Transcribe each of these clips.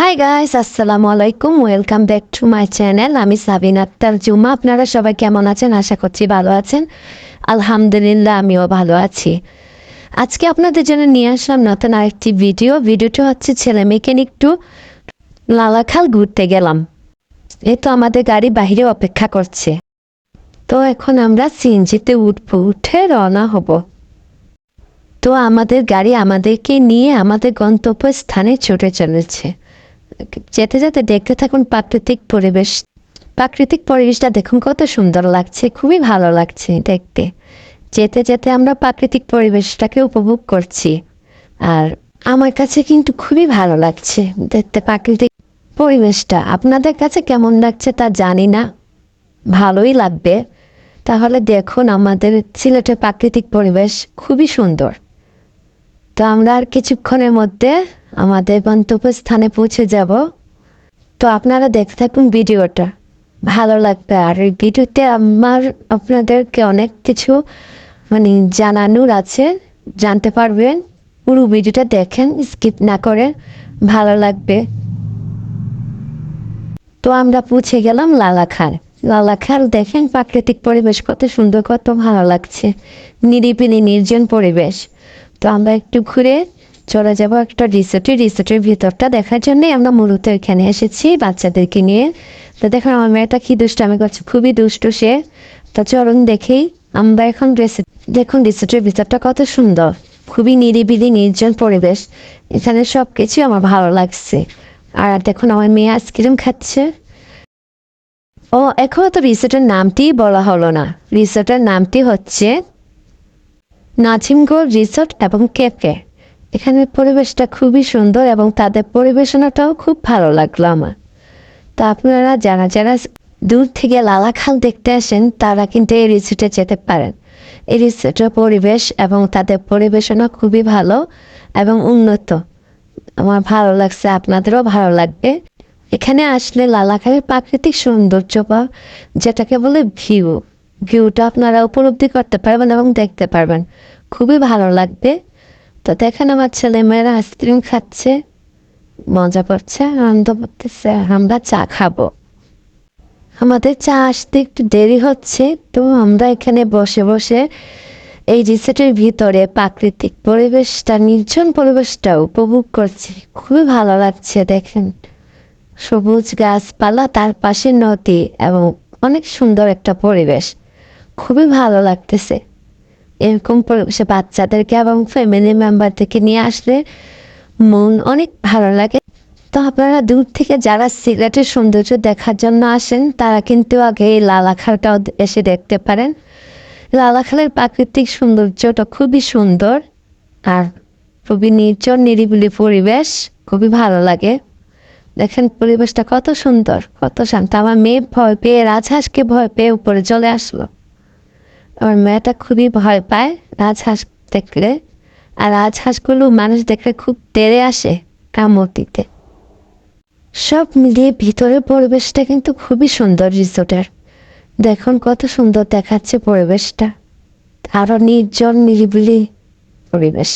High guys আসসালামু আলাইকুম welcome back to my channel আমি সাবিন আক্তার জুমা। আপনারা সবাই কেমন আছেন? আশা করছি ভালো আছেন। আলহামদুলিল্লাহ, আমিও ভালো আছি। আজকে আপনাদের জন্য নিয়ে আসলাম নতুন আরেকটি ভিডিও ভিডিওটা হচ্ছে ছেলে মেয়েকে একটু লালাখাল ঘুরতে গেলাম। এ তো আমাদের গাড়ি বাইরে অপেক্ষা করছে। তো এখন আমরা সিএনজিতে উঠবো, উঠে রওনা হব। তো আমাদের গাড়ি আমাদেরকে নিয়ে আমাদের গন্তব্য স্থানে ছুটে চলেছে। যেতে যেতে দেখতে থাকুন প্রাকৃতিক পরিবেশ। প্রাকৃতিক পরিবেশটা দেখুন কত সুন্দর লাগছে, খুবই ভালো লাগছে দেখতে। যেতে যেতে আমরা প্রাকৃতিক পরিবেশটাকে উপভোগ করছি। আর আমার কাছে কিন্তু খুবই ভালো লাগছে দেখতে প্রাকৃতিক পরিবেশটা। আপনাদের কাছে কেমন লাগছে তা জানি না, ভালোই লাগবে। তাহলে দেখুন আমাদের সিলেটের প্রাকৃতিক পরিবেশ খুবই সুন্দর। তো আমরা আর কিছুক্ষণের মধ্যে আমাদের গন্তব্যস্থানে পৌঁছে যাব। তো আপনারা দেখতে থাকুন ভিডিওটা। ভালো লাগবে। আর এই ভিডিওতে আমার আপনাদেরকে অনেক কিছু মানে জানানোর আছে। জানতে পারবেন। পুরো ভিডিওটা দেখেন, স্কিপ না করে। ভালো লাগবে। তো আমরা পৌঁছে গেলাম লালাখার। লালাখার দেখেন প্রাকৃতিক পরিবেশ কত সুন্দর, কত ভালো লাগছে। নিরিবিলি, নির্জন পরিবেশ। তো আমরা একটু ঘুরে চলে যাব একটা রিসোর্টে রিসোর্টের ভিতরটা দেখার জন্যই আমরা মূলত এখানে এসেছি বাচ্চাদেরকে নিয়ে। তো দেখুন আমার মেয়েটা কি দুষ্টামি করছে, খুবই দুষ্ট সে। তো চলুন দেখেই আমরা এখন রিসোর্ট দেখুন রিসোর্টের ভিতরটা কত সুন্দর, খুবই নিরিবিলি, নির্জন পরিবেশ। এখানে সব কিছুই আমার ভালো লাগছে। আর দেখুন, আমার মেয়ে আইসক্রিম খাচ্ছে। ও, এখনও তো রিসোর্টের নামটি বলা হলো না। রিসোর্টের নামটি হচ্ছে নাজিমগড় রিসোর্ট এবং ক্যাফে এখানের পরিবেশটা খুবই সুন্দর এবং তাদের পরিবেশনাটাও খুব ভালো লাগল আমার। তো আপনারা যারা যারা দূর থেকে লালাখাল দেখতে আসেন, তারা কিন্তু এই রিসোর্টে যেতে পারেন। এই রিসোর্টের পরিবেশ এবং তাদের পরিবেশনা খুবই ভালো এবং উন্নত। আমার ভালো লাগছে, আপনাদেরও ভালো লাগবে। এখানে আসলে লালাখালের প্রাকৃতিক সৌন্দর্য বা যেটাকে বলে ভিউ ভিউটা আপনারা উপলব্ধি করতে পারবেন এবং দেখতে পারবেন। খুবই ভালো লাগবে। তো দেখেন আমার ছেলেমেয়েরা আইসক্রিম খাচ্ছে, মজা করছে, আনন্দ করতেছে, আমরা চা খাব। আমাদের চা আসতে একটু দেরি হচ্ছে, তো আমরা এখানে বসে বসে এই রিসোর্টের ভিতরে প্রাকৃতিক পরিবেশটা, নির্জন পরিবেশটা উপভোগ করছি। খুবই ভালো লাগছে, দেখেন। সবুজ গাছপালা, তার পাশে নদী এবং অনেক সুন্দর একটা পরিবেশ। খুবই ভালো লাগতেছে। এরকম পরিবেশে বাচ্চাদেরকে এবং ফ্যামিলি মেম্বারদেরকে নিয়ে আসলে মন অনেক ভালো লাগে। তো আপনারা দূর থেকে যারা সিলেটের সৌন্দর্য দেখার জন্য আসেন, তারা কিন্তু আগে এই লালাখালটাও এসে দেখতে পারেন। লালাখালের প্রাকৃতিক সৌন্দর্যটা খুবই সুন্দর আর খুবই নির্জন, নিরিবিলি পরিবেশ, খুবই ভালো লাগে। দেখেন পরিবেশটা কত সুন্দর, কত শান্ত। আমার মেয়ে ভয় পেয়ে, রাজহাঁসকে ভয় পেয়ে উপরে চলে আসলো। আমার মেয়েটা খুবই ভয় পায় রাজহাঁস দেখলে। আর রাজহাঁসগুলো মানুষ দেখলে খুব তেড়ে আসে কামড় দিতে সব মিলিয়ে ভিতরের পরিবেশটা কিন্তু খুবই সুন্দর রিসোর্টের। দেখুন কত সুন্দর দেখাচ্ছে পরিবেশটা। আরও নির্জন, নিরিবিলি পরিবেশ।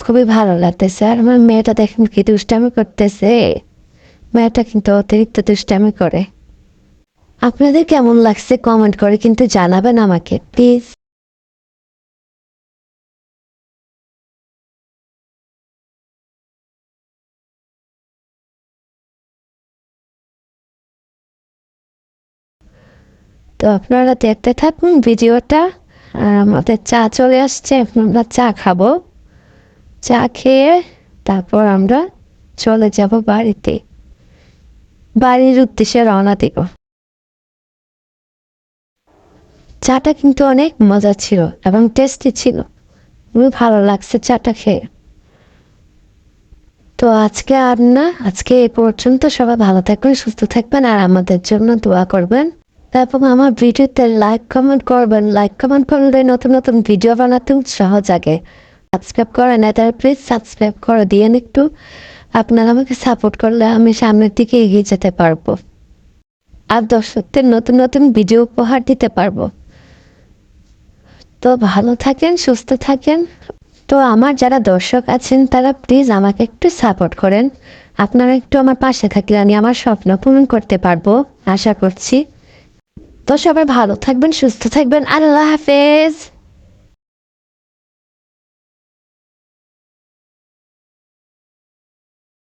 খুবই ভালো লাগতেছে। আর আমার মেয়েটা দেখেন কি দুষ্টামি করতেছে। মেয়েটা কিন্তু অতিরিক্ত দুষ্টামি করে। আপনাদের কেমন লাগছে কমেন্ট করে কিন্তু জানাবেন আমাকে প্লিজ তো আপনারা দেখতে থাকুন ভিডিওটা, আর আমাদের চা চলে আসছে, আমরা চা খাব। চা খেয়ে তারপর আমরা চলে যাব বাড়িতে। বাড়ির উদ্দেশ্যে রওনা দিব। চাটা কিন্তু অনেক মজা ছিল এবং টেস্টি ছিল। ভালো লাগছে চাটা খেয়ে। তো আজকে আর না, আজকে এ পর্যন্ত সবাই ভালো থাকবেন, সুস্থ থাকবেন আর আমাদের জন্য দোয়া করবেন। এবং আমার ভিডিওতে লাইক কমেন্ট করবেন। লাইক কমেন্ট করলে নতুন নতুন ভিডিও বানাতে উৎসাহ জাগে। সাবস্ক্রাইব করে না, তাহলে প্লিজ সাবস্ক্রাইব করে দিয়েন একটু। আপনারা আমাকে সাপোর্ট করলে আমি সামনের দিকে এগিয়ে যেতে পারব। আর দর্শকদের নতুন নতুন ভিডিও উপহার দিতে পারব। তো ভালো থাকেন, সুস্থ থাকেন। তো আমার যারা দর্শক আছেন, তারা প্লিজ আমাকে একটু সাপোর্ট করেন। আপনারা একটু আমার পাশে থাকলে আমি আমার স্বপ্ন পূরণ করতে পারব, আশা করছি। তো সবাই ভালো থাকবেন, সুস্থ থাকবেন। আল্লাহ হাফেজ।